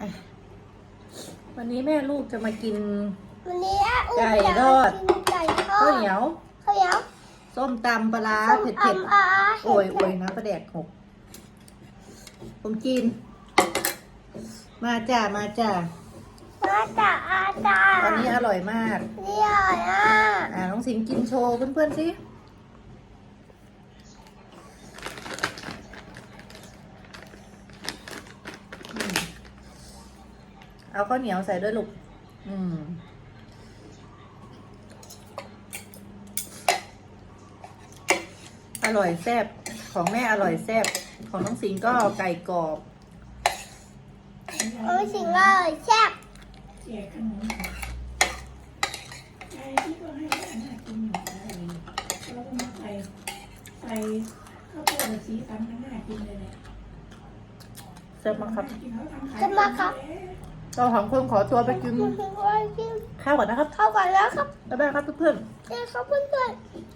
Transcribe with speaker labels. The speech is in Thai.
Speaker 1: อะวันนี้แม่ลูกจะมากิน
Speaker 2: วันนี้อาอุ้ม
Speaker 1: ไก่
Speaker 2: จะ
Speaker 1: ทอด
Speaker 2: กินไก่ทอ
Speaker 1: ข้าว
Speaker 2: ด
Speaker 1: เหนียว
Speaker 2: ข้าวเหนียว
Speaker 1: ส้มตำปลาร้า
Speaker 2: ส้ม
Speaker 1: เผ็ด
Speaker 2: ตำอา
Speaker 1: ๆโอ้ยโอ้ยนะประแดกหกผมจีนมาจ้ามาจ้า
Speaker 2: มาจากอาจา
Speaker 1: ตอนนี้อร่อยมาก
Speaker 2: นี่อร่อยอะ
Speaker 1: อ่าน้องสิงกินโชว์เพื่อนๆสิ เอาข้าวเหนียวใส่ด้วยลูก อืม อร่อยแซ่บ ของแม่อร่อยแซ่บ ของน้องสิงก็ไก่กรอบ
Speaker 2: โอ้ยสิ่งอร่อยแซ่บ
Speaker 3: แจกขนมไอ้ที่ก็ให้อันน่ากินอยู่อะไรแล้วก็มาใส่ใส่ข้าวโพดสีสันมันน่ากินเลยเนี่ย
Speaker 1: แซ่บมากครับ
Speaker 3: กินเขาทำขาย
Speaker 2: จะมาครับ
Speaker 1: เราสองคนขอตัวไปกิน
Speaker 2: คุณว่ากิน
Speaker 1: ข้าวก่อนนะครับ
Speaker 2: ข้าวก่อนแล้วครับ
Speaker 1: บ๊ายบายครับเพื่อนๆ
Speaker 2: เจอครับเพื่อนๆ